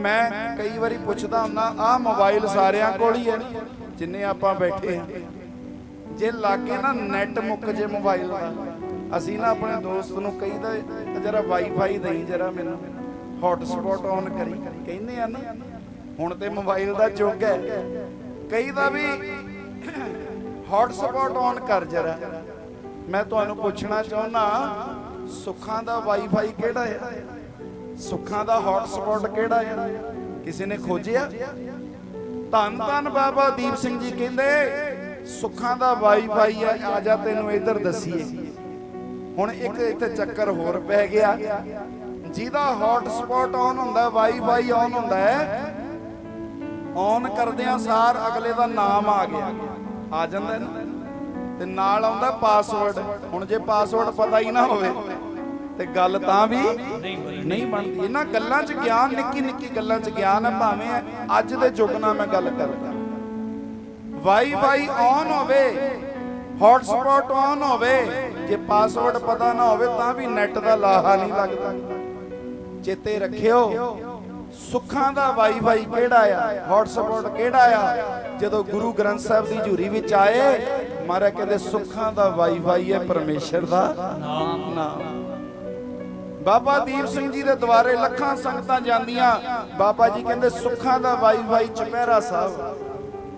ਮੈਂ ਕਈ ਵਾਰੀ ਪੁੱਛਦਾ ਹੁੰਦਾ, ਆਹ ਮੋਬਾਈਲ ਸਾਰਿਆਂ ਕੋਲ ਹੀ ਹੈ, ਜਿੰਨੇ ਆਪਾਂ ਬੈਠੇ ਆ ਜੇ ਲਾਗੇ ਨਾ ਨੈਟ ਮੁੱਕ ਜੇ ਮੋਬਾਈਲ ਦਾ, ਅਸੀਂ ਨਾ ਆਪਣੇ ਦੋਸਤ ਨੂੰ ਕਹੀਦਾ ਜਰਾ ਵਾਈਫਾਈ ਦੇਈ ਜਰਾ ਮੈਨੂੰ ਹੌਟਸਪੌਟ ਔਨ ਕਰੀ। ਕਹਿੰਦੇ ਆ ਨਾ, ਹੁਣ ਤੇ ਮੋਬਾਈਲ ਦਾ ਯੁੱਗ ਹੈ। ਕਹੀਦਾ ਵੀ ਹੌਟਸਪੌਟ ਔਨ ਕਰ ਜਰਾ। ਮੈਂ ਤੁਹਾਨੂੰ ਪੁੱਛਣਾ ਚਾਹੁੰਦਾ, ਸੁੱਖਾਂ ਦਾ ਵਾਈਫਾਈ ਕਿਹੜਾ ਹੈ? ਸੁੱਖਾਂ ਦਾ ਹੌਟਸਪੌਟ ਕਿਹੜਾ ਹੈ ਕਿਸੇ ਨੇ ਖੋਜਿਆ? ਧੰਨ ਧੰਨ ਬਾਬਾ ਦੀਪ ਸਿੰਘ ਜੀ ਕਹਿੰਦੇ, ਸੁੱਖਾਂ ਦਾ ਵਾਈਫਾਈ ਆ ਆ ਜਾ ਤੈਨੂੰ ਇੱਧਰ ਦਸੀਏ। ਹੁਣ ਇੱਕ ਇੱਥੇ ਚੱਕਰ ਹੋਰ ਪੈ ਗਿਆ। ਜਿਹਦਾ ਹੌਟਸਪੌਟ ਆਨ ਹੁੰਦਾ ਵਾਈਫਾਈ ਆਨ ਹੁੰਦਾ ਹੈ ਆਨ ਕਰਦਿਆਂ ਸਾਰ ਅਗਲੇ ਦਾ ਨਾਮ ਆ ਗਿਆ। ਆ ਜਾਂਦਾ ਨਾ? ਤੇ ਨਾਲ ਆਉਂਦਾ ਪਾਸਵਰਡ ਹੁਣ ਜੇ ਪਾਸਵਰਡ ਪਤਾ ਹੀ ਨਾ ਹੋਵੇ। ਤੇ ਗੱਲ ਤਾਂ ਵੀ ਨਹੀਂ ਬਣਦੀ। ਇਹਨਾਂ ਗੱਲਾਂ 'ਚ ਗਿਆਨ ਨਿੱਕੀ ਨਿੱਕੀ ਗੱਲਾਂ 'ਚ ਗਿਆਨ ਹੈ ਭਾਵੇਂ ਅੱਜ ਦੇ ਯੁੱਗ ਨਾਲ ਮੈਂ ਗੱਲ ਕਰਦਾ ਵਾਈਫਾਈ ਆਨ ਹੋਵੇ ਹੌਟਸਪੌਟ ਆਨ ਹੋਵੇ ਜੇ ਪਾਸਵਰਡ ਪਤਾ ਨਾ ਹੋਵੇ ਤਾਂ ਵੀ ਨੈਟ ਦਾ ਲਾਹਾ ਨਹੀਂ ਲੱਗਦਾ। ਚੇਤੇ ਰੱਖਿਓ ਸੁੱਖਾਂ ਦਾ ਵਾਈਫਾਈ ਕਿਹੜਾ ਆ ਹੌਟਸਪੌਟ ਕਿਹੜਾ ਆ? ਜਦੋਂ ਗੁਰੂ ਗ੍ਰੰਥ ਸਾਹਿਬ ਦੀ ਝੂਰੀ ਵਿੱਚ ਆਏ ਮਾਰਾ ਕਹਿੰਦੇ ਸੁੱਖਾਂ ਦਾ ਵਾਈਫਾਈ ਹੈ ਪਰਮੇਸ਼ਰ ਦਾ ਨਾਮ ਨਾਮ। ਬਾਬਾ ਦੀਪ ਸਿੰਘ ਜੀ ਦੇ ਦੁਆਰੇ ਲੱਖਾਂ ਸੰਗਤਾਂ ਜਾਂਦੀਆਂ। ਬਾਬਾ ਜੀ ਕਹਿੰਦੇ ਸੁੱਖਾਂ ਦਾ ਵਾਈਫਾਈ ਚਪਹਿਰਾ ਸਾਹਿਬ।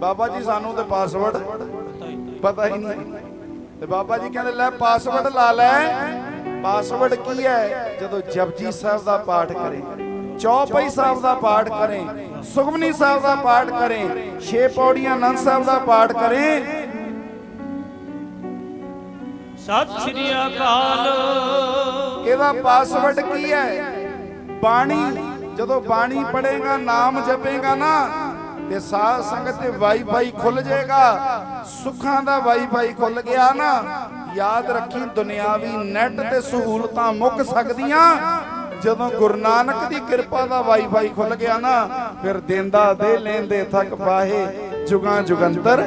ਬਾਬਾ ਜੀ ਸਾਨੂੰ ਤੇ ਪਾਸਵਰਡ ਪਤਾ ਹੀ ਨਹੀਂ। ਤੇ ਬਾਬਾ ਜੀ ਕਹਿੰਦੇ ਲੈ ਪਾਸਵਰਡ ਲਾ ਲੈ। ਪਾਸਵਰਡ ਕੀ ਹੈ? ਜਦੋਂ ਜਪਜੀ ਸਾਹਿਬ ਦਾ ਪਾਠ ਕਰੇ, ਚੌਪਈ ਸਾਹਿਬ ਦਾ ਪਾਠ ਕਰੇ, ਸੁਖਮਨੀ ਸਾਹਿਬ ਦਾ ਪਾਠ ਕਰੇ, ਛੇ ਪੌੜੀਆਂ ਆਨੰਦ ਸਾਹਿਬ ਦਾ ਪਾਠ ਕਰੇ। ਸਤਿ ਸ੍ਰੀ ਅਕਾਲ। ਇਹਦਾ ਪਾਸਵਰਡ ਕੀ ਹੈ? ਬਾਣੀ, ਜਦੋਂ ਬਾਣੀ ਪੜੇਗਾ ਨਾਮ ਜਪੇਗਾ ਨਾ, ਤੇ ਸਾਧ ਸੰਗਤ ਤੇ ਵਾਈਫਾਈ ਖੁੱਲ ਜਾਏਗਾ, ਸੁੱਖਾਂ ਦਾ ਵਾਈਫਾਈ ਖੁੱਲ ਗਿਆ ਨਾ, ਯਾਦ ਰੱਖੀ ਦੁਨਿਆਵੀ ਨੈਟ ਤੇ ਸਹੂਲਤਾਂ ਮੁੱਕ ਸਕਦੀਆਂ, ਜਦੋਂ ਗੁਰੂ ਨਾਨਕ ਦੀ ਕਿਰਪਾ ਦਾ ਵਾਈਫਾਈ ਖੁੱਲ ਗਿਆ ਨਾ, ਫਿਰ ਦਿੰਦਾ ਦੇ ਲੈਂਦੇ ਥੱਕ ਪਾਹੇ, ਜੁਗਾਂ ਜੁਗੰਤਰ।